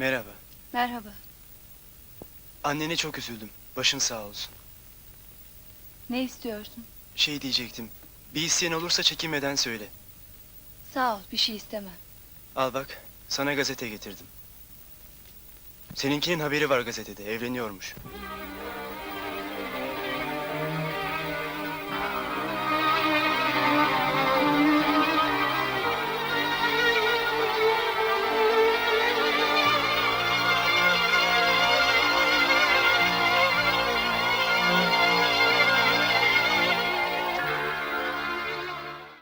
Merhaba. Merhaba. Annene çok üzüldüm. Başın sağ olsun. Ne istiyorsun? Şey diyecektim. Bir isteyen olursa çekinmeden söyle. Sağ ol, bir şey istemem. Al bak, sana gazete getirdim. Seninkinin haberi var gazetede, evleniyormuş.